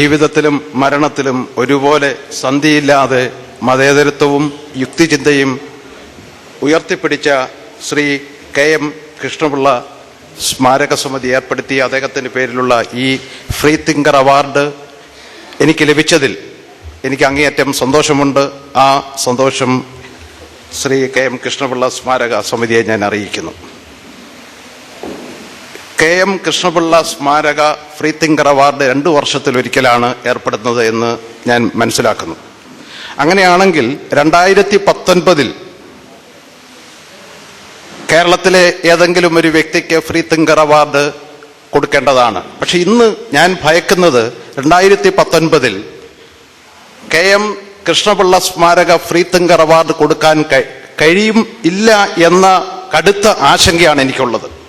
ജീവിതത്തിലും മരണത്തിലും ഒരുപോലെ സന്ധിയില്ലാതെ മതേതരത്വവും യുക്തിചിന്തയും ഉയർത്തിപ്പിടിച്ച ശ്രീ കെ എം കൃഷ്ണപിള്ള സ്മാരക സമിതി ഏർപ്പെടുത്തിയ അദ്ദേഹത്തിന്റെ പേരിലുള്ള ഈ ഫ്രീ തിങ്കർ അവാർഡ് എനിക്ക് ലഭിച്ചതിൽ എനിക്ക് അങ്ങേയറ്റം സന്തോഷമുണ്ട്. ആ സന്തോഷം ശ്രീ കെ എം കൃഷ്ണപിള്ള സ്മാരക സമിതിയെ ഞാൻ അറിയിക്കുന്നു. കെ എം കൃഷ്ണപിള്ള സ്മാരക ഫ്രീ തിങ്കർ അവാർഡ് രണ്ടു വർഷത്തിലൊരിക്കലാണ് ഏർപ്പെടുന്നത് എന്ന് ഞാൻ മനസ്സിലാക്കുന്നു. അങ്ങനെയാണെങ്കിൽ രണ്ടായിരത്തി പത്തൊൻപതിൽ കേരളത്തിലെ ഏതെങ്കിലും ഒരു വ്യക്തിക്ക് ഫ്രീ തിങ്കർ അവാർഡ് കൊടുക്കേണ്ടതാണ്. പക്ഷെ ഇന്ന് ഞാൻ ഭയക്കുന്നത് രണ്ടായിരത്തി പത്തൊൻപതിൽ കെ എം കൃഷ്ണപിള്ള സ്മാരക ഫ്രീ തിങ്കർ അവാർഡ് കൊടുക്കാൻ കഴി- കഴിയും ഇല്ല എന്ന കടുത്ത ആശങ്കയാണ് എനിക്കുള്ളത്.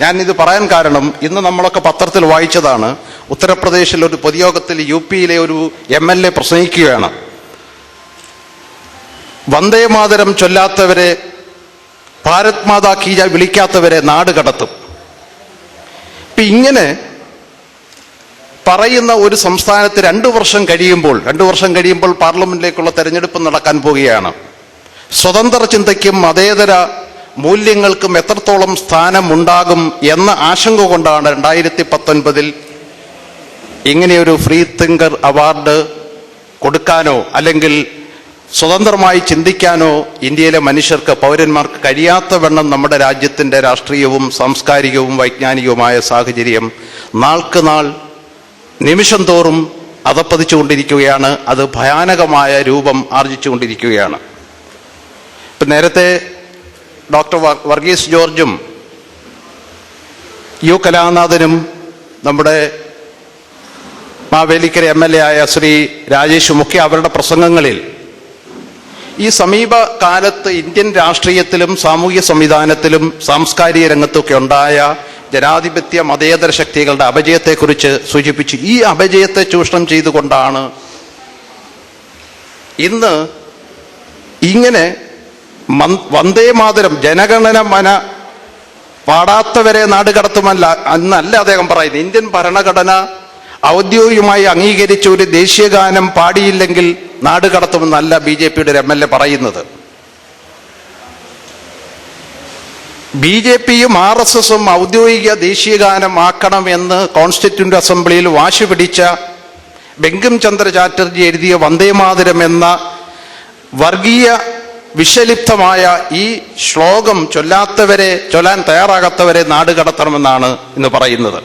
ഞാൻ ഇത് പറയാൻ കാരണം ഇന്ന് നമ്മളൊക്കെ പത്രത്തിൽ വായിച്ചതാണ് ഉത്തർപ്രദേശിൽ ഒരു പൊതുയോഗത്തിൽ യു പിയിലെ ഒരു എം എൽ എ പ്രസംഗിക്കുകയാണ്. വന്ദേ മാതരം ചൊല്ലാത്തവരെ ഭാരത് മാതാ കീജ വിളിക്കാത്തവരെ നാട് കടത്തും. ഇപ്പൊ ഇങ്ങനെ പറയുന്ന ഒരു സംസ്ഥാനത്ത് രണ്ടു വർഷം കഴിയുമ്പോൾ രണ്ടു വർഷം കഴിയുമ്പോൾ പാർലമെന്റിലേക്കുള്ള തെരഞ്ഞെടുപ്പ് നടക്കാൻ പോവുകയാണ്. സ്വതന്ത്ര ചിന്തയ്ക്കും മതേതര മൂല്യങ്ങൾക്കും എത്രത്തോളം സ്ഥാനമുണ്ടാകും എന്ന ആശങ്ക കൊണ്ടാണ് രണ്ടായിരത്തി പത്തൊൻപതിൽ ഇങ്ങനെയൊരു ഫ്രീ തിങ്കർ അവാർഡ് കൊടുക്കാനോ അല്ലെങ്കിൽ സ്വതന്ത്രമായി ചിന്തിക്കാനോ ഇന്ത്യയിലെ മനുഷ്യർക്ക് പൗരന്മാർക്ക് കഴിയാത്ത വണ്ണം നമ്മുടെ രാജ്യത്തിന്റെ രാഷ്ട്രീയവും സാംസ്കാരികവും വൈജ്ഞാനികവുമായ സാഹചര്യം നാൾക്ക് നാൾ നിമിഷം തോറും അതപ്പതിച്ചുകൊണ്ടിരിക്കുകയാണ്. അത് ഭയാനകമായ രൂപം ആർജിച്ചുകൊണ്ടിരിക്കുകയാണ്. ഇപ്പം നേരത്തെ ഡോക്ടർ വർഗീസ് ജോർജും യു കലാനാഥനും നമ്മുടെ മാവേലിക്കര എം എൽ എ ആയ ശ്രീ രാജേഷും ഒക്കെ അവരുടെ പ്രസംഗങ്ങളിൽ ഈ സമീപ കാലത്ത് ഇന്ത്യൻ രാഷ്ട്രീയത്തിലും സാമൂഹ്യ സംവിധാനത്തിലും സാംസ്കാരിക രംഗത്തൊക്കെ ഉണ്ടായ ജനാധിപത്യ മതേതര ശക്തികളുടെ അപജയത്തെക്കുറിച്ച് സൂചിപ്പിച്ചു ഈ അപജയത്തെ ചൂഷണം ചെയ്തുകൊണ്ടാണ് ഇന്ന് ഇങ്ങനെ വന്ദേ മാതരം ജനഗണന മന പാടാത്തവരെ നാട് കടത്തുമല്ല എന്നല്ല അദ്ദേഹം പറയുന്നത്. ഇന്ത്യൻ ഭരണഘടന ഔദ്യോഗികമായി അംഗീകരിച്ച ഒരു ദേശീയഗാനം പാടിയില്ലെങ്കിൽ നാട് കടത്തുമെന്നല്ല ബി ജെ പിയുടെ എം എൽ എ പറയുന്നത്. ബി ജെ പിയും ആർ എസ് എസും ഔദ്യോഗിക ദേശീയഗാനം ആക്കണമെന്ന് കോൺസ്റ്റിറ്റ്യൂന്റ് അസംബ്ലിയിൽ വാശി പിടിച്ച ബെങ്കിം ചന്ദ്ര ചാറ്റർജി എഴുതിയ വന്ദേമാതരം എന്ന വർഗീയ വിഷലിപ്തമായ ഈ ശ്ലോകം ചൊല്ലാത്തവരെ ചൊല്ലാൻ തയ്യാറാകാത്തവരെ നാട് കടത്തണമെന്നാണ് ഇന്ന് പറയുന്നത്.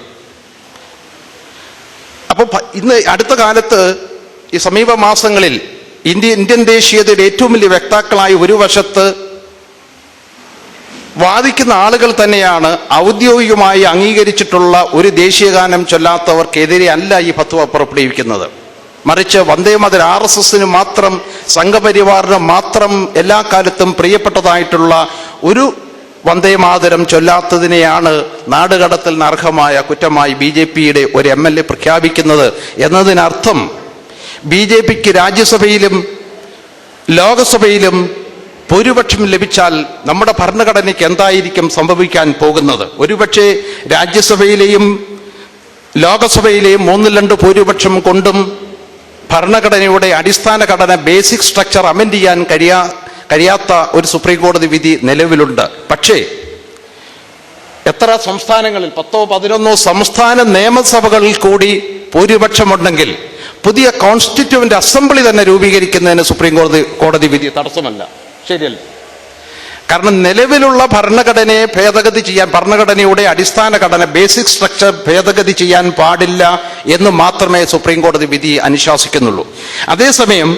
അപ്പൊ ഭ- ഇന്ന് അടുത്ത കാലത്ത് ഈ സമീപ മാസങ്ങളിൽ ഇന്ത്യ ഇന്ത്യൻ ദേശീയതയുടെ ഏറ്റവും വലിയ വ്യക്താക്കളായി ഒരു വശത്ത് വാദിക്കുന്ന ആളുകൾ തന്നെയാണ് ഔദ്യോഗികമായി അംഗീകരിച്ചിട്ടുള്ള ഒരു ദേശീയഗാനം ചൊല്ലാത്തവർക്കെതിരെ അല്ല ഈ ഫത്വ പുറപ്പെടുവിക്കുന്നത്. മറിച്ച് വന്ദേമാതര ആർ എസ് എസിന് മാത്രം സംഘപരിവാറിന് മാത്രം എല്ലാ കാലത്തും പ്രിയപ്പെട്ടതായിട്ടുള്ള ഒരു വന്ദേമാതരം ചൊല്ലാത്തതിനെയാണ് നാടുകടത്തലിന് അർഹമായ കുറ്റമായി ബി ജെ പിയുടെ ഒരു എം എൽ എ പ്രഖ്യാപിക്കുന്നത് എന്നതിനർത്ഥം ബി ജെ പിക്ക് രാജ്യസഭയിലും ലോകസഭയിലും ഭൂരിപക്ഷം ലഭിച്ചാൽ നമ്മുടെ ഭരണഘടനയ്ക്ക് എന്തായിരിക്കും സംഭവിക്കാൻ പോകുന്നത്? ഒരുപക്ഷെ രാജ്യസഭയിലെയും ലോകസഭയിലെയും മൂന്നിൽ രണ്ട് ഭൂരിപക്ഷം കൊണ്ടും ഭരണഘടനയുടെ അടിസ്ഥാന ഘടന ബേസിക് സ്ട്രക്ചർ അമെൻഡ് ചെയ്യാൻ കഴിയാ കഴിയാത്ത ഒരു സുപ്രീം കോടതി വിധി നിലവിലുണ്ട്. പക്ഷേ എത്ര സംസ്ഥാനങ്ങളിൽ പത്തോ പതിനൊന്നോ സംസ്ഥാന നിയമസഭകളിൽ കൂടി ഭൂരിപക്ഷമുണ്ടെങ്കിൽ പുതിയ കോൺസ്റ്റിറ്റ്യൂവന്റ് അസംബ്ലി തന്നെ രൂപീകരിക്കുന്നതിന് സുപ്രീം കോടതി കോടതി വിധി തടസ്സമല്ല. ശരിയല്ല? കാരണം നിലവിലുള്ള ഭരണഘടനയെ ഭേദഗതി ചെയ്യാൻ ഭരണഘടനയുടെ അടിസ്ഥാന ഘടന ബേസിക് സ്ട്രക്ചർ ഭേദഗതി ചെയ്യാൻ പാടില്ല എന്ന് മാത്രമേ സുപ്രീം കോടതി വിധി അനുശാസിക്കുന്നുള്ളൂ. അതേസമയം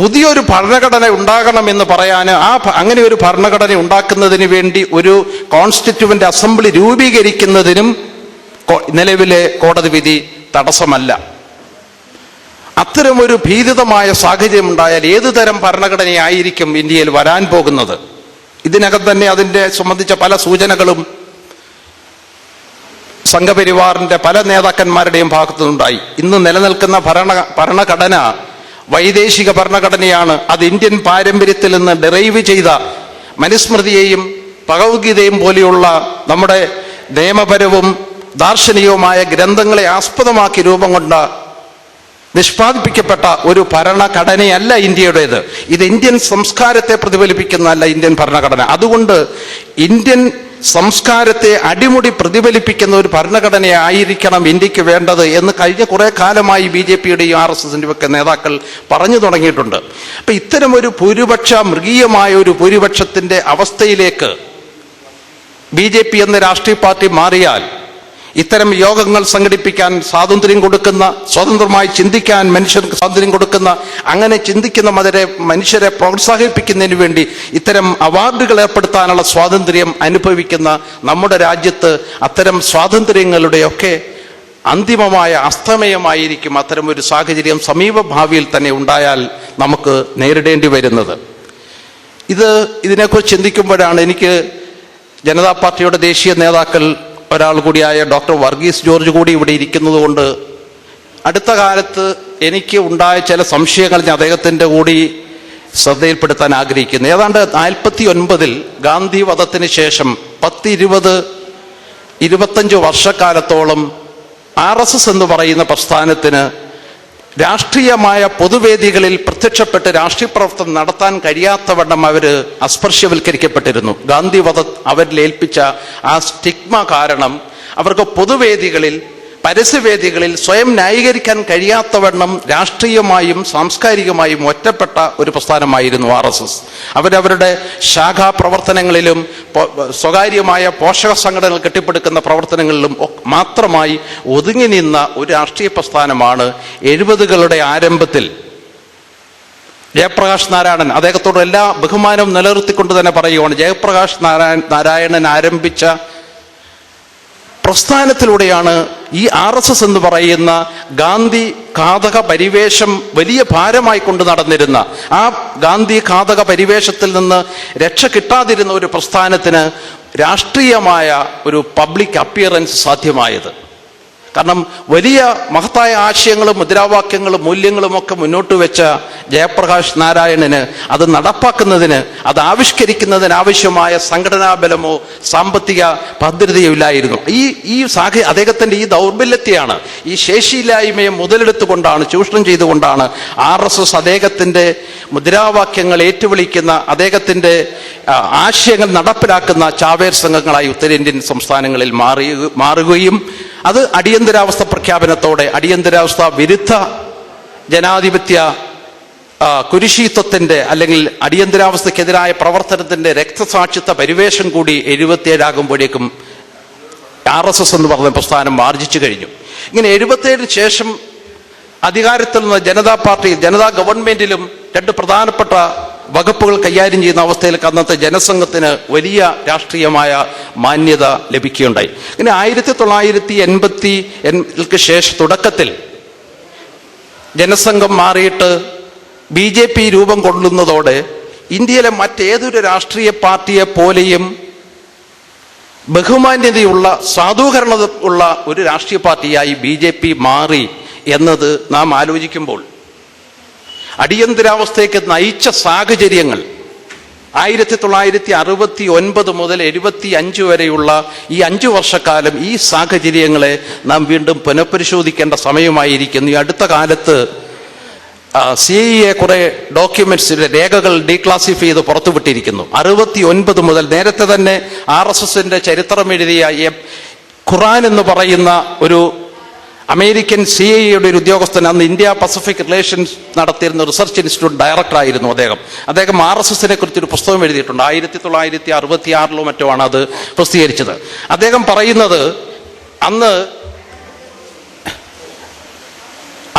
പുതിയൊരു ഭരണഘടന ഉണ്ടാകണമെന്ന് പറയാൻ ആ അങ്ങനെ ഒരു ഭരണഘടന ഉണ്ടാക്കുന്നതിന് വേണ്ടി ഒരു കോൺസ്റ്റിറ്റ്യൂവന്റ് അസംബ്ലി രൂപീകരിക്കുന്നതിനും നിലവിലെ കോടതി വിധി തടസ്സമല്ല. അത്തരമൊരു ഭീതിതമായ സാഹചര്യം ഉണ്ടായാൽ ഏതു തരം ഭരണഘടനയായിരിക്കും ഇന്ത്യയിൽ വരാൻ പോകുന്നത്? ഇതിനകം തന്നെ അതിന്റെ സംബന്ധിച്ച പല സൂചനകളും സംഘപരിവാറിന്റെ പല നേതാക്കന്മാരുടെയും ഭാഗത്തുനിന്നുണ്ടായി. ഇന്ന് നിലനിൽക്കുന്ന ഭരണ ഭരണഘടന വൈദേശിക ഭരണഘടനയാണ്. അത് ഇന്ത്യൻ പാരമ്പര്യത്തിൽ നിന്ന് ഡെറൈവ് ചെയ്ത മനുസ്മൃതിയെയും ഭഗവത്ഗീതയും പോലെയുള്ള നമ്മുടെ നിയമപരവും ദാർശനികവുമായ ഗ്രന്ഥങ്ങളെ ആസ്പദമാക്കി രൂപം കൊണ്ട നിഷ്പാദിപ്പിക്കപ്പെട്ട ഒരു ഭരണഘടനയല്ല ഇന്ത്യയുടേത്. ഇത് ഇന്ത്യൻ സംസ്കാരത്തെ പ്രതിഫലിപ്പിക്കുന്നതല്ല ഇന്ത്യൻ ഭരണഘടന. അതുകൊണ്ട് ഇന്ത്യൻ സംസ്കാരത്തെ അടിമുടി പ്രതിഫലിപ്പിക്കുന്ന ഒരു ഭരണഘടനയായിരിക്കണം ഇന്ത്യയ്ക്ക് വേണ്ടത് എന്ന് കഴിഞ്ഞ കുറെ കാലമായി ബി ജെ പിയുടെയും ആർ എസ് എസിന്റെയും ഒക്കെ നേതാക്കൾ പറഞ്ഞു തുടങ്ങിയിട്ടുണ്ട്. അപ്പൊ ഇത്തരം ഒരു ഭൂരിപക്ഷ മൃഗീയമായ ഒരു ഭൂരിപക്ഷത്തിന്റെ അവസ്ഥയിലേക്ക് ബി ജെ പി എന്ന രാഷ്ട്രീയ പാർട്ടി മാറിയാൽ ഇത്തരം യോഗങ്ങൾ സംഘടിപ്പിക്കാൻ സ്വാതന്ത്ര്യം കൊടുക്കുന്ന സ്വതന്ത്രമായി ചിന്തിക്കാൻ മനുഷ്യർക്ക് സ്വാതന്ത്ര്യം കൊടുക്കുന്ന അങ്ങനെ ചിന്തിക്കുന്ന മതരെ മനുഷ്യരെ പ്രോത്സാഹിപ്പിക്കുന്നതിന് വേണ്ടി ഇത്തരം അവാർഡുകൾ ഏർപ്പെടുത്താനുള്ള സ്വാതന്ത്ര്യം അനുഭവിക്കുന്ന നമ്മുടെ രാജ്യത്ത് അത്തരം സ്വാതന്ത്ര്യങ്ങളുടെയൊക്കെ അന്തിമമായ അസ്തമയമായിരിക്കും അത്തരം ഒരു സാഹചര്യം സമീപ ഭാവിയിൽ തന്നെ ഉണ്ടായാൽ നമുക്ക് നേരിടേണ്ടി വരുന്നത്. ഇത് ഇതിനെക്കുറിച്ച് ചിന്തിക്കുമ്പോഴാണ് എനിക്ക് ജനതാ പാർട്ടിയുടെ ദേശീയ നേതാക്കൾ ഒരാൾ കൂടിയായ ഡോക്ടർ വർഗീസ് ജോർജ് കൂടി ഇവിടെ ഇരിക്കുന്നത് കൊണ്ട് അടുത്ത കാലത്ത് എനിക്ക് ഉണ്ടായ ചില സംശയങ്ങൾ ഞാൻ അദ്ദേഹത്തിന്റെ കൂടി ശ്രദ്ധയിൽപ്പെടുത്താൻ ആഗ്രഹിക്കുന്നു. ഏതാണ്ട് നാൽപ്പത്തി ഒൻപതിൽ ഗാന്ധി വധത്തിന് ശേഷം പത്തിരുപത് ഇരുപത്തഞ്ച് വർഷക്കാലത്തോളം ആർ എസ് എസ് എന്ന് പറയുന്ന പ്രസ്ഥാനത്തിന് രാഷ്ട്രീയമായ പൊതുവേദികളിൽ പ്രത്യക്ഷപ്പെട്ട് രാഷ്ട്രീയ പ്രവർത്തനം നടത്താൻ കഴിയാത്തവണ്ണം അവർ അസ്പർശ്യവൽക്കരിക്കപ്പെട്ടിരുന്നു. ഗാന്ധിവധ അവരിലേൽപ്പിച്ച ആ സ്റ്റിഗ്മ കാരണം അവർക്ക് പൊതുവേദികളിൽ പരസ്യവേദികളിൽ സ്വയം ന്യായീകരിക്കാൻ കഴിയാത്തവണ്ണം രാഷ്ട്രീയമായും സാംസ്കാരികമായും ഒറ്റപ്പെട്ട ഒരു പ്രസ്ഥാനമായിരുന്നു ആർ എസ് എസ്. അവരവരുടെ ശാഖാ പ്രവർത്തനങ്ങളിലും സ്വകാര്യമായ പോഷക സംഘടനകൾ കെട്ടിപ്പടുക്കുന്ന പ്രവർത്തനങ്ങളിലും മാത്രമായി ഒതുങ്ങി നിന്ന ഒരു രാഷ്ട്രീയ പ്രസ്ഥാനമാണ് എഴുപതുകളുടെ ആരംഭത്തിൽ. ജയപ്രകാശ് നാരായണൻ. അദ്ദേഹത്തോട് എല്ലാ ബഹുമാനവും നിലനിർത്തിക്കൊണ്ട് തന്നെ പറയുകയാണ് ജയപ്രകാശ് നാരായണൻ നാരായണൻ ആരംഭിച്ച പ്രസ്ഥാനത്തിലൂടെയാണ് ഈ ആർ എസ് എസ് എന്ന് പറയുന്ന ഗാന്ധി ഘാതക പരിവേഷം വലിയ ഭാരമായി കൊണ്ട് നടന്നിരുന്ന ആ ഗാന്ധി ഘാതക പരിവേഷത്തിൽ നിന്ന് രക്ഷ കിട്ടാതിരുന്ന ഒരു പ്രസ്ഥാനത്തിന് രാഷ്ട്രീയമായ ഒരു പബ്ലിക് അപ്പിയറൻസ് സാധ്യമായത്. കാരണം വലിയ മഹത്തായ ആശയങ്ങളും മുദ്രാവാക്യങ്ങളും മൂല്യങ്ങളും ഒക്കെ മുന്നോട്ട് വെച്ച ജയപ്രകാശ് നാരായണന് അത് നടപ്പാക്കുന്നതിന് അത് ആവിഷ്കരിക്കുന്നതിന് ആവശ്യമായ സംഘടനാ ബലമോ സാമ്പത്തിക ഭദ്രതയോ ഇല്ലായിരുന്നു. ഈ ഈ സാഹ അദ്ദേഹത്തിന്റെ ഈ ദൗർബല്യത്തെയാണ് ഈ ശേഷിയില്ലായ്മയെ മുതലെടുത്തുകൊണ്ടാണ് ചൂഷണം ചെയ്തുകൊണ്ടാണ് ആർ എസ് എസ് അദ്ദേഹത്തിന്റെ മുദ്രാവാക്യങ്ങൾ ഏറ്റുവിളിക്കുന്ന അദ്ദേഹത്തിന്റെ ആശയങ്ങൾ നടപ്പിലാക്കുന്ന ചാവേർ സംഘങ്ങളായി ഉത്തരേന്ത്യൻ സംസ്ഥാനങ്ങളിൽ മാറി മാറുകയും അത് അടിയന്തരാവസ്ഥ പ്രഖ്യാപനത്തോടെ അടിയന്തരാവസ്ഥ വിരുദ്ധ ജനാധിപത്യ കുരിശീത്വത്തിന്റെ അല്ലെങ്കിൽ അടിയന്തരാവസ്ഥക്കെതിരായ പ്രവർത്തനത്തിന്റെ രക്തസാക്ഷിത്വ പരിവേഷം കൂടി എഴുപത്തിയേഴാകുമ്പോഴേക്കും ആർ എസ് എസ് എന്ന് പറഞ്ഞ പ്രസ്ഥാനം ആർജിച്ചു കഴിഞ്ഞു. ഇങ്ങനെ എഴുപത്തിയേഴിന് ശേഷം അധികാരത്തിൽ നിന്ന് ജനതാ പാർട്ടി ജനതാ ഗവൺമെന്റിലും രണ്ട് പ്രധാനപ്പെട്ട വകുപ്പുകൾ കൈകാര്യം ചെയ്യുന്ന അവസ്ഥയിൽ അന്നത്തെ ജനസംഘത്തിന് വലിയ രാഷ്ട്രീയമായ മാന്യത ലഭിക്കുകയുണ്ടായി. ഇങ്ങനെ ആയിരത്തി തൊള്ളായിരത്തി എൺപത്തി എൺക്ക് ശേഷം തുടക്കത്തിൽ ജനസംഘം മാറിയിട്ട് ബി ജെ പി രൂപം കൊള്ളുന്നതോടെ ഇന്ത്യയിലെ മറ്റേതൊരു രാഷ്ട്രീയ പാർട്ടിയെ പോലെയും ബഹുമാന്യതയുള്ള സാധൂകരണ ഉള്ള ഒരു രാഷ്ട്രീയ പാർട്ടിയായി ബി മാറി എന്നത് നാം ആലോചിക്കുമ്പോൾ അടിയന്തരാവസ്ഥയ്ക്ക് നയിച്ച സാഹചര്യങ്ങൾ ആയിരത്തി തൊള്ളായിരത്തി അറുപത്തി ഒൻപത് മുതൽ എഴുപത്തി അഞ്ച് വരെയുള്ള ഈ അഞ്ചു വർഷക്കാലം ഈ സാഹചര്യങ്ങളെ നാം വീണ്ടും പുനഃപരിശോധിക്കേണ്ട സമയമായിരിക്കുന്നു. ഈ അടുത്ത കാലത്ത് സി എ കുറെ ഡോക്യുമെന്റ്സ് രേഖകൾ ഡീക്ലാസിഫൈ ചെയ്ത് പുറത്തുവിട്ടിരിക്കുന്നു. അറുപത്തി ഒൻപത് മുതൽ നേരത്തെ തന്നെ ആർ എസ് എസിന്റെ ചരിത്രം എഴുതിയ ഖുറാൻ എന്ന് പറയുന്ന ഒരു അമേരിക്കൻ സി ഐയുടെ ഒരു ഉദ്യോഗസ്ഥൻ അന്ന് ഇന്ത്യ പസഫിക് റിലേഷൻസ് നടത്തിയിരുന്ന റിസർച്ച് ഇൻസ്റ്റിറ്റ്യൂട്ട് ഡയറക്ടർ ആയിരുന്നു അദ്ദേഹം. അദ്ദേഹം ആർ എസ് എസിനെ കുറിച്ച് ഒരു പുസ്തകം എഴുതിയിട്ടുണ്ട്. ആയിരത്തി തൊള്ളായിരത്തി അറുപത്തി ആറിലോ മറ്റോ ആണ് അത് പ്രസിദ്ധീകരിച്ചത്. അദ്ദേഹം പറയുന്നത് അന്ന്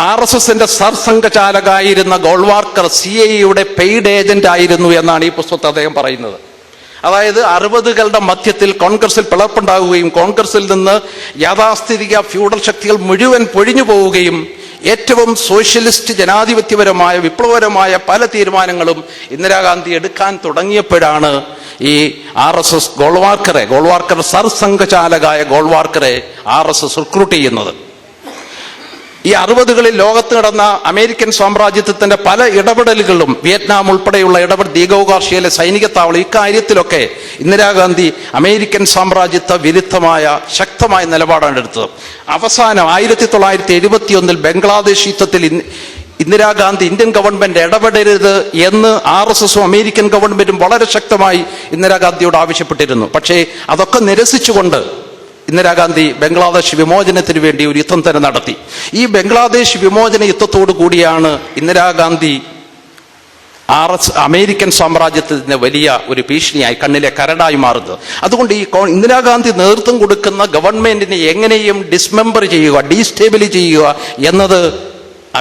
ആർ എസ് എസിന്റെ സർസംഘചാലകായിരുന്ന ഗോൾവാർക്കർ സി ഐയുടെ പെയ്ഡ് ഏജന്റ് ആയിരുന്നു എന്നാണ് ഈ പുസ്തകത്തിൽ അദ്ദേഹം പറയുന്നത്. അതായത് അറുപതുകളുടെ മധ്യത്തിൽ കോൺഗ്രസിൽ പിളർപ്പുണ്ടാവുകയും കോൺഗ്രസിൽ നിന്ന് യാഥാസ്ഥിതിക ഫ്യൂഡൽ ശക്തികൾ മുഴുവൻ പൊഴിഞ്ഞു പോവുകയും ഏറ്റവും സോഷ്യലിസ്റ്റ് ജനാധിപത്യപരമായ വിപ്ലവപരമായ പല തീരുമാനങ്ങളും ഇന്ദിരാഗാന്ധി എടുക്കാൻ തുടങ്ങിയപ്പോഴാണ് ഈ ആർ എസ് എസ് ഗോൾവാർക്കറെ ഗോൾവാർക്കർ സർസംഘചാലകായ ഗോൾവാർക്കറെ ആർ എസ് എസ് റിക്രൂട്ട് ചെയ്യുന്നത്. ഈ അറുപതുകളിൽ ലോകത്ത് നടന്ന അമേരിക്കൻ സാമ്രാജ്യത്വത്തിന്റെ പല ഇടപെടലുകളും വിയറ്റ്നാം ഉൾപ്പെടെയുള്ള ഇടപെടൽ ദീഗോകാർഷിയയിലെ സൈനിക താവളം ഇക്കാര്യത്തിലൊക്കെ ഇന്ദിരാഗാന്ധി അമേരിക്കൻ സാമ്രാജ്യത്വ വിരുദ്ധമായ ശക്തമായ നിലപാടാണ് എടുത്തത്. അവസാനം ആയിരത്തി തൊള്ളായിരത്തി എഴുപത്തി ഒന്നിൽ ബംഗ്ലാദേശ് യുദ്ധത്തിൽ ഇന്ദിരാഗാന്ധി ഇന്ത്യൻ ഗവൺമെന്റ് ഇടപെടരുത് എന്ന് ആർ എസ് എസും അമേരിക്കൻ ഗവൺമെന്റും വളരെ ശക്തമായി ഇന്ദിരാഗാന്ധിയോട് ആവശ്യപ്പെട്ടിരുന്നു. പക്ഷേ അതൊക്കെ നിരസിച്ചുകൊണ്ട് ഇന്ദിരാഗാന്ധി ബംഗ്ലാദേശ് വിമോചനത്തിന് വേണ്ടി ഒരു യുദ്ധം തന്നെ നടത്തി. ഈ ബംഗ്ലാദേശ് വിമോചന യുദ്ധത്തോടു കൂടിയാണ് ഇന്ദിരാഗാന്ധി ആർ എസ് അമേരിക്കൻ സാമ്രാജ്യത്തിന് വലിയ ഒരു ഭീഷണിയായി കണ്ണിലെ കരടായി മാറുന്നത്. അതുകൊണ്ട് ഈ ഇന്ദിരാഗാന്ധി നേതൃത്വം കൊടുക്കുന്ന ഗവൺമെന്റിനെ എങ്ങനെയും ഡിസ്മെമ്പർ ചെയ്യുക ഡീസ്റ്റേബിൾ ചെയ്യുക എന്നത്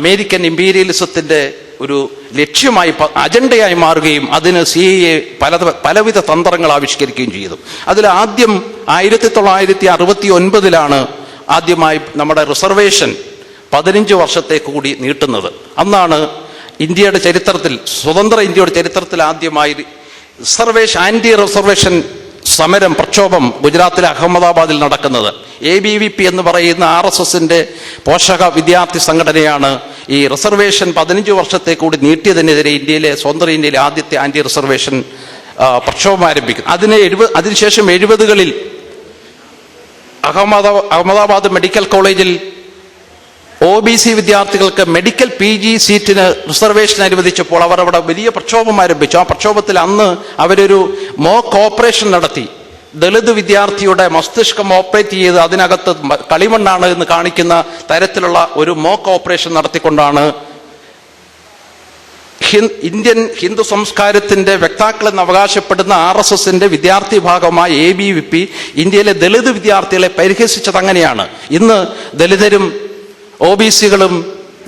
അമേരിക്കൻ ഇമ്പീരിയലിസത്തിന്റെ ഒരു ലക്ഷ്യമായി അജണ്ടയായി മാറുകയും അതിന് സി എ പല പലവിധ തന്ത്രങ്ങൾ ആവിഷ്കരിക്കുകയും ചെയ്തു. അതിൽ ആദ്യം ആയിരത്തി തൊള്ളായിരത്തി അറുപത്തി ഒൻപതിലാണ് ആദ്യമായി നമ്മുടെ റിസർവേഷൻ പതിനഞ്ച് വർഷത്തേക്ക് കൂടി നീട്ടുന്നത്. അന്നാണ് ഇന്ത്യയുടെ ചരിത്രത്തിൽ സ്വതന്ത്ര ഇന്ത്യയുടെ ചരിത്രത്തിൽ ആദ്യമായി റിസർവേഷൻ ആന്റി റിസർവേഷൻ സമരം പ്രക്ഷോഭം ഗുജറാത്തിലെ അഹമ്മദാബാദിൽ നടക്കുന്നത്. എ ബി വി പി എന്ന് പറയുന്ന ആർ എസ് എസിന്റെ പോഷക വിദ്യാർത്ഥി സംഘടനയാണ് ഈ റിസർവേഷൻ പതിനഞ്ച് വർഷത്തെ കൂടി നീട്ടിയതിനെതിരെ ഇന്ത്യയിലെ സ്വതന്ത്ര ഇന്ത്യയിലെ ആദ്യത്തെ ആന്റി റിസർവേഷൻ പ്രക്ഷോഭം ആരംഭിക്കും അതിന് എഴുപത് അതിനുശേഷം എഴുപതുകളിൽ അഹമ്മദാബാദ് അഹമ്മദാബാദ് മെഡിക്കൽ കോളേജിൽ ഒ ബി സി വിദ്യാർത്ഥികൾക്ക് മെഡിക്കൽ പി ജി സീറ്റിന് റിസർവേഷൻ അനുവദിച്ചപ്പോൾ അവർ അവിടെ വലിയ പ്രക്ഷോഭം ആരംഭിച്ചു. ആ പ്രക്ഷോഭത്തിൽ അന്ന് അവരൊരു മോക്ക് ഓപ്പറേഷൻ നടത്തി. ദളിത് വിദ്യാർത്ഥിയുടെ മസ്തിഷ്കം ഓപ്പറേറ്റ് ചെയ്ത് അതിനകത്ത് കളിമണ്ണാണ് എന്ന് കാണിക്കുന്ന തരത്തിലുള്ള ഒരു മോക്ക് ഓപ്പറേഷൻ നടത്തിക്കൊണ്ടാണ് ഇന്ത്യൻ ഹിന്ദു സംസ്കാരത്തിന്റെ വ്യക്താക്കളെന്ന് അവകാശപ്പെടുന്ന ആർ എസ് എസിന്റെ വിദ്യാർത്ഥി ഭാഗമായ എ ബി വി പി ഇന്ത്യയിലെ ദളിത് വിദ്യാർത്ഥികളെ പരിഹസിച്ചത് അങ്ങനെയാണ്. ഇന്ന് ദളിതരും ഒ ബി സികളും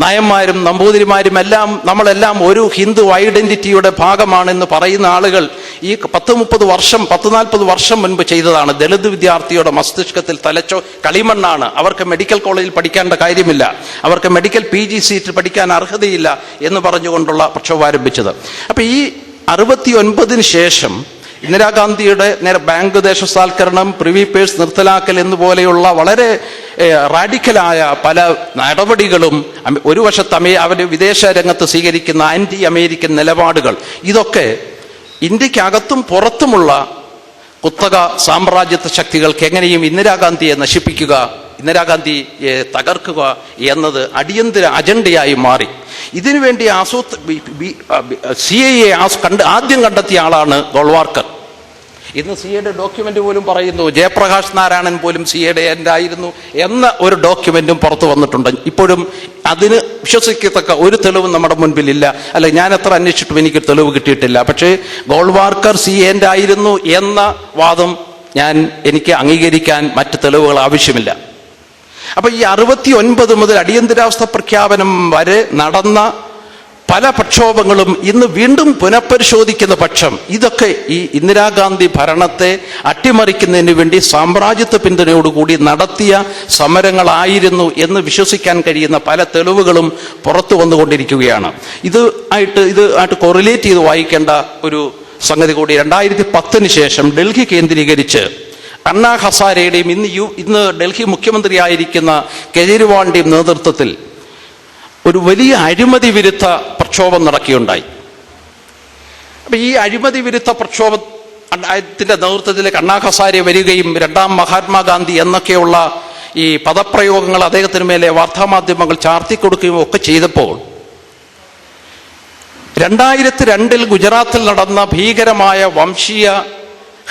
നയന്മാരും നമ്പൂതിരിമാരും എല്ലാം നമ്മളെല്ലാം ഒരു ഹിന്ദു ഐഡന്റിറ്റിയുടെ ഭാഗമാണെന്ന് പറയുന്ന ആളുകൾ ഈ പത്ത് മുപ്പത് വർഷം പത്ത് നാൽപ്പത് വർഷം മുൻപ് ചെയ്തതാണ്. ദളിത് വിദ്യാർത്ഥിയുടെ മസ്തിഷ്കത്തിൽ തലച്ചോ കളിമണ്ണാണ്. അവർക്ക് മെഡിക്കൽ കോളേജിൽ പഠിക്കേണ്ട കാര്യമില്ല. അവർക്ക് മെഡിക്കൽ പി ജി സീറ്റ് പഠിക്കാൻ അർഹതയില്ല എന്ന് പറഞ്ഞുകൊണ്ടുള്ള പ്രക്ഷോഭം ആരംഭിച്ചത്. അപ്പൊ ഈ അറുപത്തി ഒൻപതിന് ശേഷം ഇന്ദിരാഗാന്ധിയുടെ നേരെ ബാങ്ക് ദേശസാൽക്കരണം പ്രിവി പേഴ്സ് നിർത്തലാക്കൽ എന്നുപോലെയുള്ള വളരെ റാഡിക്കലായ പല നടപടികളും ഒരു വശത്ത് അവർ വിദേശ രംഗത്ത് സ്വീകരിക്കുന്ന ആന്റി അമേരിക്കൻ നിലപാടുകൾ. ഇതൊക്കെ ഇന്ത്യക്കകത്തും പുറത്തുമുള്ള കുത്തക സാമ്രാജ്യത്വ ശക്തികൾക്ക് എങ്ങനെയും ഇന്ദിരാഗാന്ധിയെ നശിപ്പിക്കുക ഇന്ദിരാഗാന്ധിയെ തകർക്കുക എന്നത് അടിയന്തര അജണ്ടയായി മാറി. ഇതിനുവേണ്ടി ആസൂത്ര സി ഐ എ കണ്ട് ആദ്യം കണ്ടെത്തിയ ആളാണ് ഗോൾവാർക്കർ. ഇന്ന് സി എയുടെ ഡോക്യുമെന്റ് പോലും പറയുന്നു ജയപ്രകാശ് നാരായണൻ പോലും സി എയുടെ ആയിരുന്നു എന്ന ഒരു ഡോക്യുമെന്റും പുറത്തു വന്നിട്ടുണ്ട്. ഇപ്പോഴും അതിന് വിശ്വസിക്കത്തക്ക ഒരു തെളിവും നമ്മുടെ മുൻപിലില്ല. അല്ല ഞാൻ എത്ര അന്വേഷിച്ചിട്ടും എനിക്ക് തെളിവ് കിട്ടിയിട്ടില്ല. പക്ഷേ ഗോൾവാർക്കർ സി എന്റെ ആയിരുന്നു എന്ന വാദം ഞാൻ എനിക്ക് അംഗീകരിക്കാൻ മറ്റ് തെളിവുകൾ ആവശ്യമില്ല. അപ്പൊ ഈ അറുപത്തി ഒൻപത് മുതൽ അടിയന്തരാവസ്ഥ പ്രഖ്യാപനം വരെ നടന്ന പല പ്രക്ഷോഭങ്ങളും ഇന്ന് വീണ്ടും പുനഃപരിശോധിക്കുന്ന പക്ഷം ഇതൊക്കെ ഈ ഇന്ദിരാഗാന്ധി ഭരണത്തെ അട്ടിമറിക്കുന്നതിന് വേണ്ടി സാമ്രാജ്യത്വ പിന്തുണയോടുകൂടി നടത്തിയ സമരങ്ങളായിരുന്നു എന്ന് വിശ്വസിക്കാൻ കഴിയുന്ന പല തെളിവുകളും പുറത്തു വന്നുകൊണ്ടിരിക്കുകയാണ്. ഇത് ആയിട്ട് ഇത് ആയിട്ട് കൊറിലേറ്റ് ചെയ്ത് വായിക്കേണ്ട ഒരു സംഗതി കൂടി രണ്ടായിരത്തി പത്തിന് ശേഷം ഡൽഹി കേന്ദ്രീകരിച്ച് അണ്ണാ ഹസാരയുടെയും ഇന്ന് യു ഇന്ന് ഡൽഹി മുഖ്യമന്ത്രിയായിരിക്കുന്ന കെജ്രിവാളിന്റെയും നേതൃത്വത്തിൽ ഒരു വലിയ അഴിമതി വിരുദ്ധ പ്രക്ഷോഭം നടക്കുകയുണ്ടായി. അപ്പൊ ഈ അഴിമതി വിരുദ്ധ പ്രക്ഷോഭ ത്തിന്റെ നേതൃത്വത്തിലേക്ക് അണ്ണാ ഹസാരെ വരികയും രണ്ടാം മഹാത്മാഗാന്ധി എന്നൊക്കെയുള്ള ഈ പദപ്രയോഗങ്ങൾ അദ്ദേഹത്തിന് മേലെ വാർത്താമാധ്യമങ്ങൾ ചാർത്തിക്കൊടുക്കുകയും ഒക്കെ ചെയ്തപ്പോൾ രണ്ടായിരത്തി രണ്ടിൽ ഗുജറാത്തിൽ നടന്ന ഭീകരമായ വംശീയ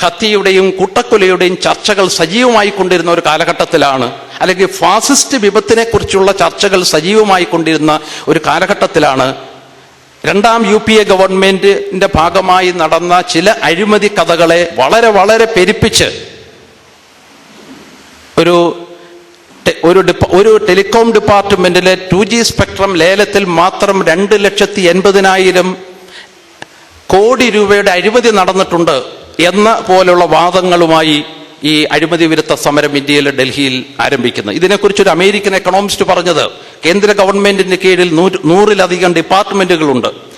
ഹത്യയുടെയും കൂട്ടക്കൊലയുടെയും ചർച്ചകൾ സജീവമായി കൊണ്ടിരുന്ന ഒരു കാലഘട്ടത്തിലാണ് അല്ലെങ്കിൽ ഫാസിസ്റ്റ് വിപത്തിനെ കുറിച്ചുള്ള ചർച്ചകൾ സജീവമായി കൊണ്ടിരുന്ന ഒരു കാലഘട്ടത്തിലാണ്. രണ്ടാം യു പി എ ഗവൺമെന്റിന്റെ ഭാഗമായി നടന്ന ചില അഴിമതി കഥകളെ വളരെ വളരെ പെരുപ്പിച്ച് ഒരു ഒരു ഒരു ടെലികോം ഡിപ്പാർട്ട്മെന്റിലെ ടു ജി സ്പെക്ട്രം ലേലത്തിൽ മാത്രം രണ്ട് ലക്ഷത്തി എൺപതിനായിരം കോടി രൂപയുടെ അഴിമതി നടന്നിട്ടുണ്ട്. എന്ന പോലുള്ള വാദങ്ങളുമായി ഈ അഴിമതി വിരുദ്ധ സമരം ഇന്ത്യയിൽ ഡൽഹിയിൽ ആരംഭിക്കുന്നത് ഇതിനെക്കുറിച്ച് ഒരു അമേരിക്കൻ എക്കണോമിസ്റ്റ് പറഞ്ഞത് കേന്ദ്ര ഗവൺമെന്റിന്റെ കീഴിൽ നൂറ് നൂറിലധികം ഡിപ്പാർട്ട്മെന്റുകളുണ്ട്.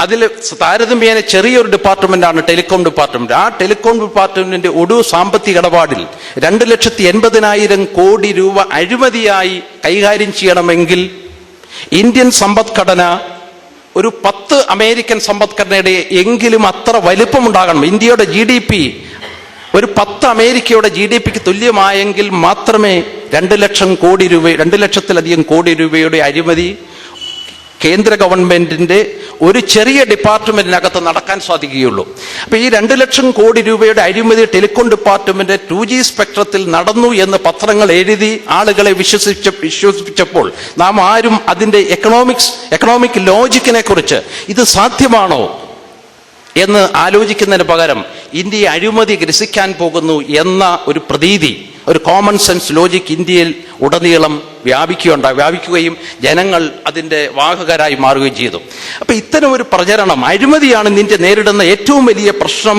അതിൽ താരതമ്യേന ചെറിയൊരു ഡിപ്പാർട്ട്മെന്റാണ് ടെലികോം ഡിപ്പാർട്ട്മെന്റ്. ആ ടെലികോം ഡിപ്പാർട്ട്മെന്റിന്റെ ഒടു സാമ്പത്തിക ഇടപാടിൽ രണ്ട് ലക്ഷത്തി എൺപതിനായിരം കോടി രൂപ അഴിമതിയായി കൈകാര്യം ചെയ്യണമെങ്കിൽ ഇന്ത്യൻ സമ്പദ്ഘടന ഒരു പത്ത് അമേരിക്കൻ സമ്പദ്ഘടനയുടെ എങ്കിലും അത്ര വലിപ്പമുണ്ടാകണം. ഇന്ത്യയുടെ ജി ഡി പി ഒരു പത്ത് അമേരിക്കയുടെ ജി ഡി പിക്ക് തുല്യമായെങ്കിൽ മാത്രമേ രണ്ട് ലക്ഷം കോടി രൂപ രണ്ട് ലക്ഷത്തിലധികം കോടി രൂപയുടെ അഴിമതി കേന്ദ്ര ഗവൺമെന്റിന്റെ ഒരു ചെറിയ ഡിപ്പാർട്ട്മെന്റിനകത്ത് നടക്കാൻ സാധിക്കുകയുള്ളൂ. അപ്പൊ ഈ രണ്ട് ലക്ഷം കോടി രൂപയുടെ അഴിമതി ടെലികോം ഡിപ്പാർട്ട്മെന്റ് ടു ജി സ്പെക്ട്രത്തിൽ നടന്നു എന്ന് പത്രങ്ങൾ എഴുതി ആളുകളെ വിശ്വസിച്ച വിശ്വസിപ്പിച്ചപ്പോൾ നാം ആരും അതിന്റെ എക്കണോമിക്സ് എക്കണോമിക് ലോജിക്കിനെ കുറിച്ച് ഇത് സാധ്യമാണോ എന്ന് ആലോചിക്കുന്നതിന് പകരം ഇന്ത്യയെ അഴിമതി ഗ്രസിക്കാൻ പോകുന്നു എന്ന ഒരു പ്രതീതി ഒരു കോമൺ സെൻസ് ലോജിക് ഇന്ത്യയിൽ ഉടനീളം വ്യാപിക്കുകയുണ്ടായി വ്യാപിക്കുകയും ജനങ്ങൾ അതിന്റെ വാഹകരായി മാറുകയും ചെയ്തു. അപ്പം ഇത്തരം ഒരു പ്രചരണം അഴിമതിയാണ് നിന്റെ നേരിടുന്ന ഏറ്റവും വലിയ പ്രശ്നം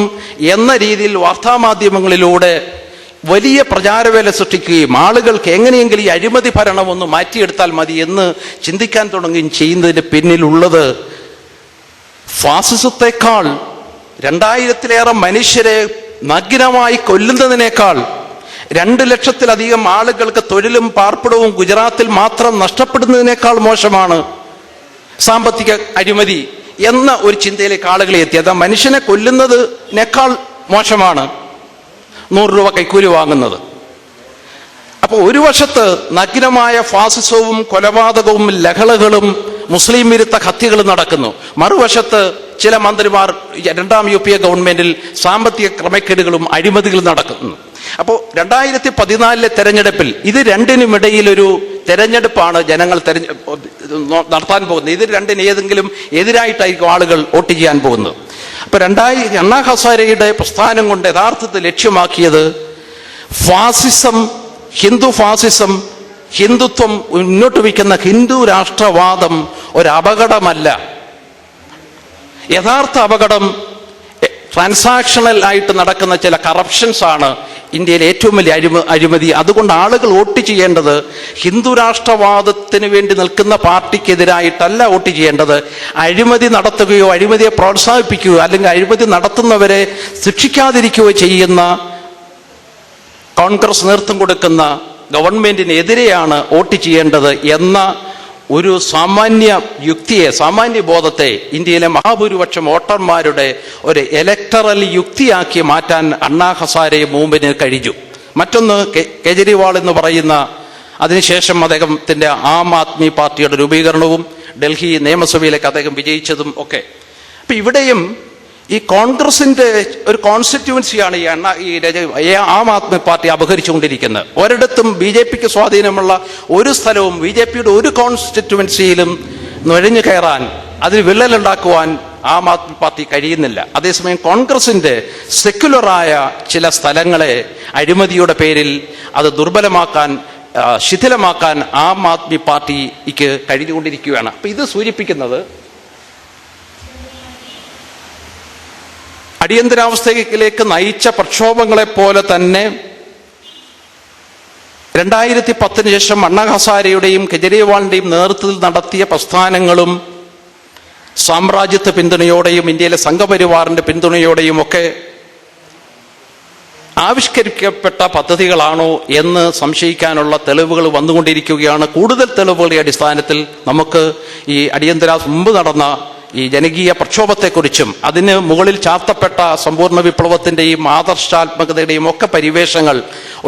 എന്ന രീതിയിൽ വാർത്താമാധ്യമങ്ങളിലൂടെ വലിയ പ്രചാരവേല സൃഷ്ടിക്കുകയും ആളുകൾക്ക് എങ്ങനെയെങ്കിലും ഈ അഴിമതി ഭരണം ഒന്ന് മാറ്റിയെടുത്താൽ മതി എന്ന് ചിന്തിക്കാൻ തുടങ്ങുകയും ചെയ്യുന്നതിന് പിന്നിലുള്ളത് ഫാസിസത്തെക്കാൾ രണ്ടായിരത്തിലേറെ മനുഷ്യരെ നഗ്നമായി കൊല്ലുന്നതിനേക്കാൾ രണ്ട് ലക്ഷത്തിലധികം ആളുകൾക്ക് തൊഴിലും പാർപ്പിടവും ഗുജറാത്തിൽ മാത്രം നഷ്ടപ്പെടുന്നതിനേക്കാൾ മോശമാണ് സാമ്പത്തിക അഴിമതി എന്ന ഒരു ചിന്തയിലേക്ക് ആളുകളെ അതാ മനുഷ്യനെ കൊല്ലുന്നതിനേക്കാൾ മോശമാണ് നൂറ് രൂപ കൈക്കൂലി വാങ്ങുന്നത്. അപ്പോൾ ഒരു വശത്ത് നഗ്നമായ ഫാസിസവും കൊലപാതകവും ലഹളകളും മുസ്ലിം വിരുദ്ധ ഹത്യകളും നടക്കുന്നു. മറുവശത്ത് ചില മന്ത്രിമാർ രണ്ടാം യു പി എ ഗവൺമെന്റിൽ സാമ്പത്തിക ക്രമക്കേടുകളും അഴിമതികളും നടക്കുന്നു. അപ്പോൾ രണ്ടായിരത്തി പതിനാലിലെ തെരഞ്ഞെടുപ്പിൽ ഇത് രണ്ടിനുമിടയിൽ ഒരു തെരഞ്ഞെടുപ്പാണ് ജനങ്ങൾ തെരഞ്ഞ നടത്താൻ പോകുന്നത്. ഇത് രണ്ടിന് ഏതെങ്കിലും എതിരായിട്ടായിരിക്കും ആളുകൾ വോട്ട് ചെയ്യാൻ പോകുന്നത്. അപ്പൊ രണ്ടായി അണ്ണാ ഹസാരയുടെ പ്രസ്ഥാനം കൊണ്ട് യഥാർത്ഥത്തിൽ ലക്ഷ്യമാക്കിയത് ഫാസിസം ഹിന്ദു ഫാസിസം ഹിന്ദുത്വം മുന്നോട്ട് വയ്ക്കുന്ന ഹിന്ദു രാഷ്ട്രവാദം ഒരു അപകടമല്ല യഥാർത്ഥ അപകടം ട്രാൻസാക്ഷണൽ ആയിട്ട് നടക്കുന്ന ചില കറപ്ഷൻസ് ആണ് ഇന്ത്യയിലെ ഏറ്റവും വലിയ അഴിമ അഴിമതി. അതുകൊണ്ട് ആളുകൾ വോട്ട് ചെയ്യേണ്ടത് ഹിന്ദു രാഷ്ട്രവാദത്തിന് വേണ്ടി നിൽക്കുന്ന പാർട്ടിക്കെതിരായിട്ടല്ല വോട്ട് ചെയ്യേണ്ടത്. അഴിമതി നടത്തുകയോ അഴിമതിയെ പ്രോത്സാഹിപ്പിക്കുകയോ അല്ലെങ്കിൽ അഴിമതി നടത്തുന്നവരെ ശിക്ഷിക്കാതിരിക്കുകയോ ചെയ്യുന്ന കോൺഗ്രസ് നേതൃത്വം കൊടുക്കുന്ന ഗവൺമെന്റിനെതിരെയാണ് വോട്ട് ചെയ്യേണ്ടത് എന്ന ഒരു സാമാന്യ യുക്തിയെ സാമാന്യ ബോധത്തെ ഇന്ത്യയിലെ മഹാഭൂരിപക്ഷം വോട്ടർമാരുടെ ഒരു ഇലക്ടറൽ യുക്തിയാക്കി മാറ്റാൻ അണ്ണാ ഹസാരെ മൂമ്പിന് കഴിഞ്ഞു. മറ്റൊന്ന് കേജ്രിവാൾ എന്ന് പറയുന്ന അതിനുശേഷം അദ്ദേഹത്തിന്റെ ആം ആദ്മി പാർട്ടിയുടെ രൂപീകരണവും ഡൽഹി നിയമസഭയിലേക്ക് അദ്ദേഹം വിജയിച്ചതും ഒക്കെ. അപ്പൊ ഇവിടെയും ഈ കോൺഗ്രസിന്റെ ഒരു കോൺസ്റ്റിറ്റ്യുവൻസിയാണ് ഈ എണ്ണ ഈ ആം ആദ്മി പാർട്ടി അപഹരിച്ചുകൊണ്ടിരിക്കുന്നത്. ഒരിടത്തും ബി ജെ പിക്ക് സ്വാധീനമുള്ള ഒരു സ്ഥലവും ബി ജെ പിയുടെ ഒരു കോൺസ്റ്റിറ്റ്യുവൻസിയിലും നുഴഞ്ഞു കയറാൻ അതിന് വിള്ളലുണ്ടാക്കുവാൻ ആം ആദ്മി പാർട്ടി കഴിയുന്നില്ല. അതേസമയം കോൺഗ്രസിന്റെ സെക്യുലറായ ചില സ്ഥലങ്ങളെ അഴിമതിയുടെ പേരിൽ അത് ദുർബലമാക്കാൻ ശിഥിലമാക്കാൻ ആം ആദ്മി പാർട്ടിക്ക് കഴിഞ്ഞുകൊണ്ടിരിക്കുകയാണ്. അപ്പൊ ഇത് സൂചിപ്പിക്കുന്നത് അടിയന്തരാവസ്ഥയിലേക്ക് നയിച്ച പ്രക്ഷോഭങ്ങളെ പോലെ തന്നെ രണ്ടായിരത്തി പത്തിന് ശേഷം അണ്ണാ ഹസാരയുടെയും കെജ്രിവാളിന്റെയും നേതൃത്വത്തിൽ നടത്തിയ പ്രസ്ഥാനങ്ങളും സാമ്രാജ്യത്വ പിന്തുണയോടെയും ഇന്ത്യയിലെ സംഘപരിവാറിന്റെ പിന്തുണയോടെയും ഒക്കെ ആവിഷ്കരിക്കപ്പെട്ട പദ്ധതികളാണോ എന്ന് സംശയിക്കാനുള്ള തെളിവുകൾ വന്നുകൊണ്ടിരിക്കുകയാണ്. കൂടുതൽ തെളിവുകളുടെ അടിസ്ഥാനത്തിൽ നമുക്ക് ഈ അടിയന്തര മുമ്പ് നടന്ന ഈ ജനകീയ പ്രക്ഷോഭത്തെക്കുറിച്ചും അതിന് മുകളിൽ ചാർത്തപ്പെട്ട സമ്പൂർണ വിപ്ലവത്തിന്റെയും ആദർശാത്മകതയുടെയും ഒക്കെ പരിവേഷങ്ങൾ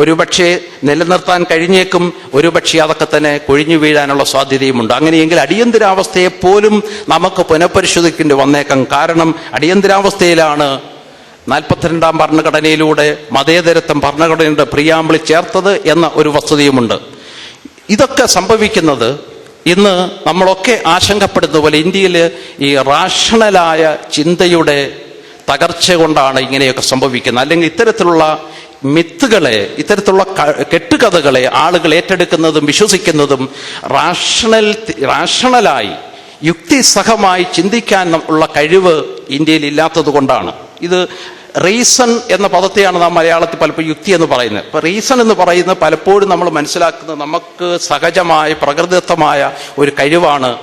ഒരുപക്ഷെ നിലനിർത്താൻ കഴിഞ്ഞേക്കും ഒരുപക്ഷെ അതൊക്കെ തന്നെ കൊഴിഞ്ഞു വീഴാനുള്ള സാധ്യതയുമുണ്ട്. അങ്ങനെയെങ്കിൽ അടിയന്തരാവസ്ഥയെ പോലും നമുക്ക് പുനഃപരിശോധിക്കേണ്ടി വന്നേക്കാം. കാരണം അടിയന്തരാവസ്ഥയിലാണ് നാൽപ്പത്തിരണ്ടാം ഭരണഘടനയിലൂടെ മതേതരത്വം ഭരണഘടനയുടെ പ്രിയാമ്പിളി ചേർത്തത് എന്ന ഒരു വസ്തുതയുമുണ്ട്. ഇതൊക്കെ സംഭവിക്കുന്നത് ഇന്ന് നമ്മളൊക്കെ ആശങ്കപ്പെടുന്ന പോലെ ഇന്ത്യയിൽ ഈ റാഷണലായ ചിന്തയുടെ തകർച്ച കൊണ്ടാണ് ഇങ്ങനെയൊക്കെ സംഭവിക്കുന്നത്. അല്ലെങ്കിൽ ഇത്തരത്തിലുള്ള മിത്തുകളെ ഇത്തരത്തിലുള്ള കെട്ടുകഥകളെ ആളുകൾ ഏറ്റെടുക്കുന്നതും വിശ്വസിക്കുന്നതും റാഷണൽ റാഷണലായി യുക്തിസഹമായി ചിന്തിക്കാൻ ഉള്ള കഴിവ് ഇന്ത്യയിൽ ഇല്ലാത്തത് കൊണ്ടാണ്. ഇത് റീസൺ എന്ന പദത്തെയാണ് നാം മലയാളത്തിൽ പലപ്പോഴും യുക്തി എന്ന് പറയുന്നത്. ഇപ്പൊ റീസൺ എന്ന് പറയുന്നത് പലപ്പോഴും നമ്മൾ മനസ്സിലാക്കുന്നത് നമുക്ക് സഹജമായ പ്രകൃതിദത്തമായ ഒരു കഴിവാണ്.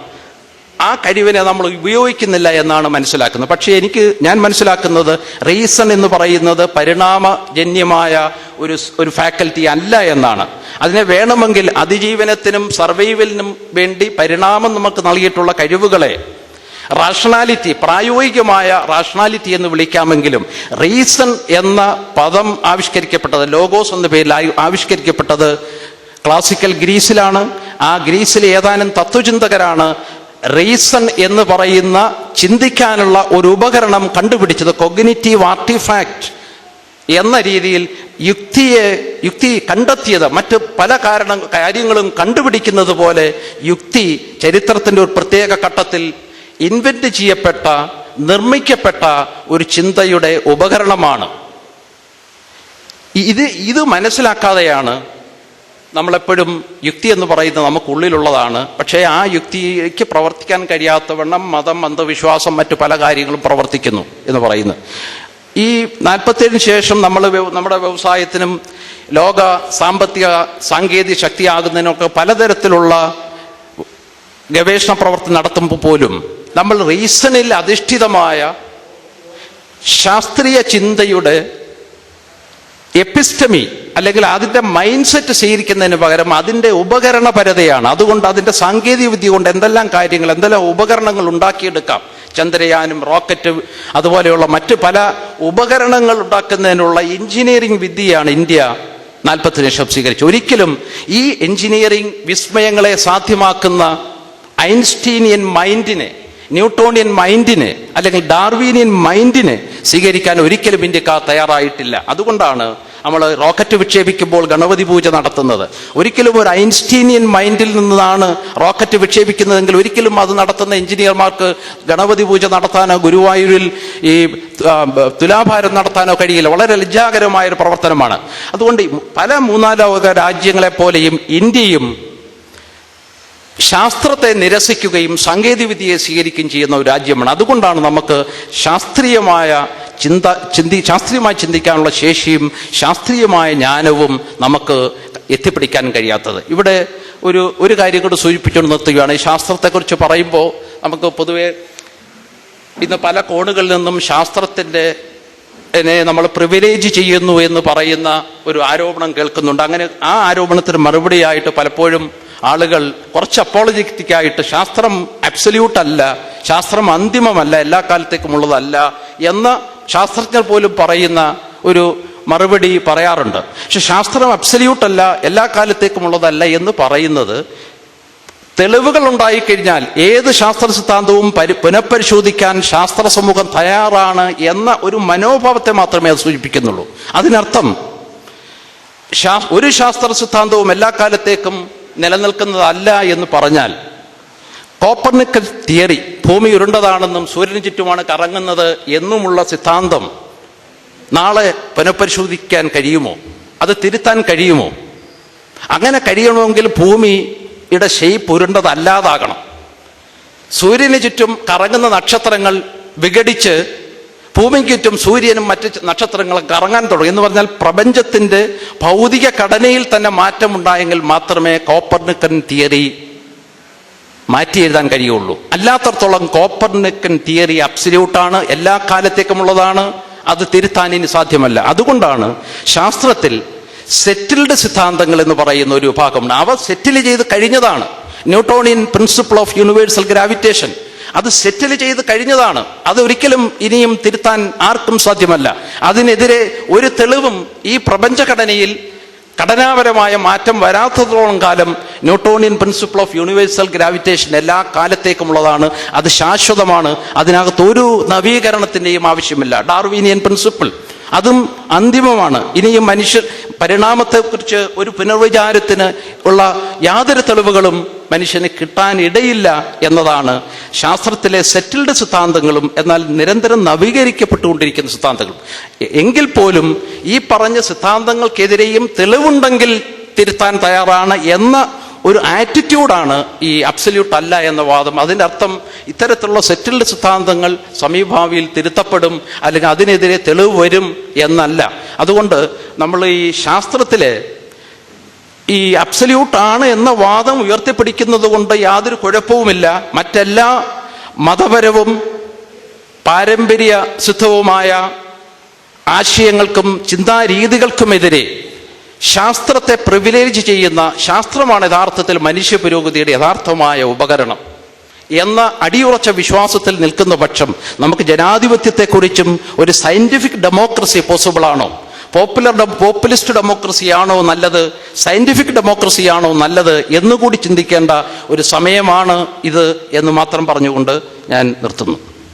ആ കഴിവിനെ നമ്മൾ ഉപയോഗിക്കുന്നില്ല എന്നാണ് മനസ്സിലാക്കുന്നത്. പക്ഷേ എനിക്ക് ഞാൻ മനസ്സിലാക്കുന്നത് റീസൺ എന്ന് പറയുന്നത് പരിണാമജന്യമായ ഒരു ഒരു ഫാക്കൽറ്റി അല്ല എന്നാണ്. അതിനെ വേണമെങ്കിൽ അതിജീവനത്തിനും സർവൈവലിനും വേണ്ടി പരിണാമം നമുക്ക് നൽകിയിട്ടുള്ള കഴിവുകളെ റാഷണാലിറ്റി പ്രായോഗികമായ റാഷണാലിറ്റി എന്ന് വിളിക്കാമെങ്കിലും റീസൺ എന്ന പദം ആവിഷ്കരിക്കപ്പെട്ടത് ലോഗോസ് എന്ന പേരിൽ ആവിഷ്കരിക്കപ്പെട്ടത് ക്ലാസിക്കൽ ഗ്രീസിലാണ് ആ ഗ്രീസിലെ ഏതാനും തത്വചിന്തകരാണ് റീസൺ എന്ന് പറയുന്ന ചിന്തിക്കാനുള്ള ഒരു ഉപകരണം കണ്ടുപിടിച്ചത് കൊഗ്നിറ്റീവ് ആർട്ടിഫാക്ട് എന്ന രീതിയിൽ യുക്തിയെ യുക്തി കണ്ടെത്തിയത് മറ്റ് പല കാരണം കാര്യങ്ങളും കണ്ടുപിടിക്കുന്നത് പോലെ യുക്തി ചരിത്രത്തിന്റെ ഒരു പ്രത്യേക ഘട്ടത്തിൽ ഇൻവെന്റ് ചെയ്യപ്പെട്ട നിർമ്മിക്കപ്പെട്ട ഒരു ചിന്തയുടെ ഉപകരണമാണ്. ഇത് ഇത് മനസ്സിലാക്കാതെയാണ് നമ്മളെപ്പോഴും യുക്തി എന്ന് പറയുന്നത് നമുക്കുള്ളിലുള്ളതാണ്. പക്ഷേ ആ യുക്തിക്ക് പ്രവർത്തിക്കാൻ കഴിയാത്തവണ്ണം മതം അന്ധവിശ്വാസം മറ്റു പല കാര്യങ്ങളും പ്രവർത്തിക്കുന്നു എന്ന് പറയുന്നു. ഈ നാൽപ്പത്തേഴിന് ശേഷം നമ്മൾ നമ്മുടെ വ്യവസായത്തിനും ലോക സാമ്പത്തിക സാങ്കേതിക ശക്തിയാകുന്നതിനൊക്കെ പലതരത്തിലുള്ള ഗവേഷണ പ്രവർത്തനം നടത്തുമ്പോൾ പോലും നമ്മൾ റീസണിൽ അധിഷ്ഠിതമായ ശാസ്ത്രീയ ചിന്തയുടെ എപ്പിസ്റ്റമി അല്ലെങ്കിൽ അതിന്റെ മൈൻഡ് സെറ്റ് സ്വീകരിക്കുന്നതിന് പകരം അതിന്റെ ഉപകരണപരതയാണ് അതുകൊണ്ട് അതിന്റെ സാങ്കേതിക വിദ്യ കൊണ്ട് എന്തെല്ലാം കാര്യങ്ങൾ എന്തെല്ലാം ഉപകരണങ്ങൾ ഉണ്ടാക്കിയെടുക്കാം. ചന്ദ്രയാനും റോക്കറ്റ് അതുപോലെയുള്ള മറ്റ് പല ഉപകരണങ്ങൾ ഉണ്ടാക്കുന്നതിനുള്ള എഞ്ചിനീയറിംഗ് വിദ്യയാണ് ഇന്ത്യ നാൽപ്പത്തി ലക്ഷം സ്വീകരിച്ചു ഒരിക്കലും ഈ എഞ്ചിനീയറിംഗ് വിസ്മയങ്ങളെ സാധ്യമാക്കുന്ന ഐൻസ്റ്റീനിയൻ മൈൻഡിനെ ന്യൂട്ടോണിയൻ മൈൻഡിനെ അല്ലെങ്കിൽ ഡാർവീനിയൻ മൈൻഡിനെ സ്വീകരിക്കാൻ ഒരിക്കലും ഇന്ത്യക്കാർ തയ്യാറായിട്ടില്ല. അതുകൊണ്ടാണ് നമ്മൾ റോക്കറ്റ് വിക്ഷേപിക്കുമ്പോൾ ഗണപതി പൂജ നടത്തുന്നത്. ഒരിക്കലും ഒരു ഐൻസ്റ്റീനിയൻ മൈൻഡിൽ നിന്നാണ് റോക്കറ്റ് വിക്ഷേപിക്കുന്നതെങ്കിൽ ഒരിക്കലും അത് നടത്തുന്ന എഞ്ചിനീയർമാർക്ക് ഗണപതി പൂജ നടത്താനോ ഗുരുവായൂരിൽ ഈ തുലാഭാരം നടത്താനോ കഴിയില്ല. വളരെ ലജ്ജാകരമായ ഒരു പ്രവർത്തനമാണ്. അതുകൊണ്ട് പല മൂന്നാലോക രാജ്യങ്ങളെ പോലെയും ഇന്ത്യയും ശാസ്ത്രത്തെ നിരസിക്കുകയും സാങ്കേതികവിദ്യയെ സ്വീകരിക്കുകയും ചെയ്യുന്ന ഒരു രാജ്യമാണ്. അതുകൊണ്ടാണ് നമുക്ക് ശാസ്ത്രീയമായ ചിന്ത ചിന്തി ശാസ്ത്രീയമായി ചിന്തിക്കാനുള്ള ശേഷിയും ശാസ്ത്രീയമായ ജ്ഞാനവും നമുക്ക് എത്തിപ്പിടിക്കാൻ കഴിയാത്തത്. ഇവിടെ ഒരു ഒരു കാര്യം കൂടി സൂചിപ്പിച്ചുകൊണ്ട് നിർത്തുകയാണ്. ഈ ശാസ്ത്രത്തെക്കുറിച്ച് പറയുമ്പോൾ നമുക്ക് പൊതുവെ ഇന്ന് പല കോണുകളിൽ നിന്നും ശാസ്ത്രത്തിന്റെ നമ്മൾ പ്രിവിലേജ് ചെയ്യുന്നു എന്ന് പറയുന്ന ഒരു ആരോപണം കേൾക്കുന്നുണ്ട്. അങ്ങനെ ആ ആരോപണത്തിന് മറുപടിയായിട്ട് പലപ്പോഴും ആളുകൾ കുറച്ച് അപ്പോളജിറ്റിക്കായിട്ട് ശാസ്ത്രം അബ്സല്യൂട്ട് അല്ല ശാസ്ത്രം അന്തിമമല്ല എല്ലാ കാലത്തേക്കും ഉള്ളതല്ല എന്ന് ശാസ്ത്രജ്ഞർ പോലും പറയുന്ന ഒരു മറുപടി പറയാറുണ്ട്. പക്ഷെ ശാസ്ത്രം അബ്സല്യൂട്ട് അല്ല എല്ലാ കാലത്തേക്കും ഉള്ളതല്ല എന്ന് പറയുന്നത് തെളിവുകൾ ഉണ്ടായിക്കഴിഞ്ഞാൽ ഏത് ശാസ്ത്ര സിദ്ധാന്തവും പരി പുനഃപരിശോധിക്കാൻ ശാസ്ത്ര സമൂഹം തയ്യാറാണ് എന്ന ഒരു മനോഭാവത്തെ മാത്രമേ അത് സൂചിപ്പിക്കുന്നുള്ളൂ. അതിനർത്ഥം ഒരു ശാസ്ത്ര സിദ്ധാന്തവും എല്ലാ കാലത്തേക്കും നിലനിൽക്കുന്നതല്ല എന്ന് പറഞ്ഞാൽ കോപ്പർനിക്കൽ തിയറി ഭൂമി ഉരുണ്ടതാണെന്നും സൂര്യന് ചുറ്റുമാണ് കറങ്ങുന്നത് എന്നുമുള്ള സിദ്ധാന്തം നാളെ പുനഃപരിശോധിക്കാൻ കഴിയുമോ? അത് തിരുത്താൻ കഴിയുമോ? അങ്ങനെ കഴിയണമെങ്കിൽ ഭൂമിയുടെ ഷെയ്പ്പ് ഉരുണ്ടതല്ലാതാകണം. സൂര്യന് ചുറ്റും കറങ്ങുന്ന നക്ഷത്രങ്ങൾ വിഘടിച്ച് ഭൂമിക്ക് ചുറ്റും സൂര്യനും മറ്റ് നക്ഷത്രങ്ങളും കറങ്ങാൻ തുടങ്ങി. എന്ന് പറഞ്ഞാൽ പ്രപഞ്ചത്തിന്റെ ഭൗതിക ഘടനയിൽ തന്നെ മാറ്റമുണ്ടായെങ്കിൽ മാത്രമേ കോപ്പർനിക്കൻ തിയറി മാറ്റി എഴുതാൻ കഴിയുള്ളൂ. അല്ലാത്തടത്തോളം കോപ്പർനിക്കൻ തിയറി അബ്സല്യൂട്ടാണ് എല്ലാ കാലത്തേക്കുമുള്ളതാണ് അത് തിരുത്താൻ ഇനി സാധ്യമല്ല. അതുകൊണ്ടാണ് ശാസ്ത്രത്തിൽ സെറ്റിൽഡ് സിദ്ധാന്തങ്ങൾ എന്ന് പറയുന്ന ഒരു വിഭാഗമുണ്ട് അവ സെറ്റിൽ ചെയ്ത് കഴിഞ്ഞതാണ്. Newtonian principle of universal gravitation അത് സെറ്റിൽ ചെയ്ത് കഴിഞ്ഞതാണ്. അത് ഒരിക്കലും ഇനിയും തിരുത്താൻ ആർക്കും സാധ്യമല്ല. അതിനെതിരെ ഒരു തെളിവും ഈ പ്രപഞ്ചഘടനയിൽ ഘടനാപരമായ മാറ്റം വരാത്തതോളം കാലം Newtonian principle of universal gravitation എല്ലാ കാലത്തേക്കുമുള്ളതാണ്. അത് ശാശ്വതമാണ്. അതിനകത്ത് ഒരു നവീകരണത്തിന്റെയും ആവശ്യമില്ല. ഡാർവീനിയൻ പ്രിൻസിപ്പിൾ അതും അന്തിമമാണ്. ഇനിയും മനുഷ്യ പരിണാമത്തെക്കുറിച്ച് ഒരു പുനർവിചാരത്തിന് ഉള്ള യാതൊരു തെളിവുകളും മനുഷ്യന് കിട്ടാനിടയില്ല എന്നതാണ് ശാസ്ത്രത്തിലെ സെറ്റിൽഡ് സിദ്ധാന്തങ്ങളും എന്നാൽ നിരന്തരം നവീകരിക്കപ്പെട്ടുകൊണ്ടിരിക്കുന്ന സിദ്ധാന്തങ്ങളും. എങ്കിൽ പോലും ഈ പറഞ്ഞ സിദ്ധാന്തങ്ങൾക്കെതിരെയും തെളിവുണ്ടെങ്കിൽ തിരുത്താൻ തയ്യാറാണ് എന്ന ഒരു ആറ്റിറ്റ്യൂഡാണ് ഈ അബ്സല്യൂട്ട് അല്ല എന്ന വാദം. അതിന്റെ അർത്ഥം ഇത്തരത്തിലുള്ള സെറ്റിൽഡ് സിദ്ധാന്തങ്ങൾ സമീപഭാവിയിൽ തിരുത്തപ്പെടും അല്ലെങ്കിൽ അതിനെതിരെ തെളിവ് വരും എന്നല്ല. അതുകൊണ്ട് നമ്മൾ ഈ ശാസ്ത്രത്തിലെ ഈ അബ്സല്യൂട്ട് ആണ് എന്ന വാദം ഉയർത്തിപ്പിടിക്കുന്നത് കൊണ്ട് യാതൊരു കുഴപ്പവുമില്ല. മറ്റെല്ലാ മതപരവും പാരമ്പര്യ സിദ്ധവുമായ ആശയങ്ങൾക്കും ചിന്താരീതികൾക്കുമെതിരെ ശാസ്ത്രത്തെ പ്രിവിലേജ് ചെയ്യുന്ന ശാസ്ത്രമാണ് യഥാർത്ഥത്തിൽ മനുഷ്യ പുരോഗതിയുടെ യഥാർത്ഥമായ ഉപകരണം. എന്ന അടിയുറച്ച വിശ്വാസത്തിൽ നിൽക്കുന്ന പക്ഷം നമുക്ക് ജനാധിപത്യത്തെക്കുറിച്ചും ഒരു സയന്റിഫിക് ഡെമോക്രസി പോസിബിൾ ആണോ? പോപ്പുലർ പോപ്പുലിസ്റ്റ് ഡെമോക്രസി ആണോ നല്ലത്? സയന്റിഫിക് ഡെമോക്രസി ആണോ നല്ലത്? എന്നുകൂടി ചിന്തിക്കേണ്ട ഒരു സമയമാണ് ഇത് എന്ന് മാത്രം പറഞ്ഞുകൊണ്ട് ഞാൻ നിർത്തുന്നു.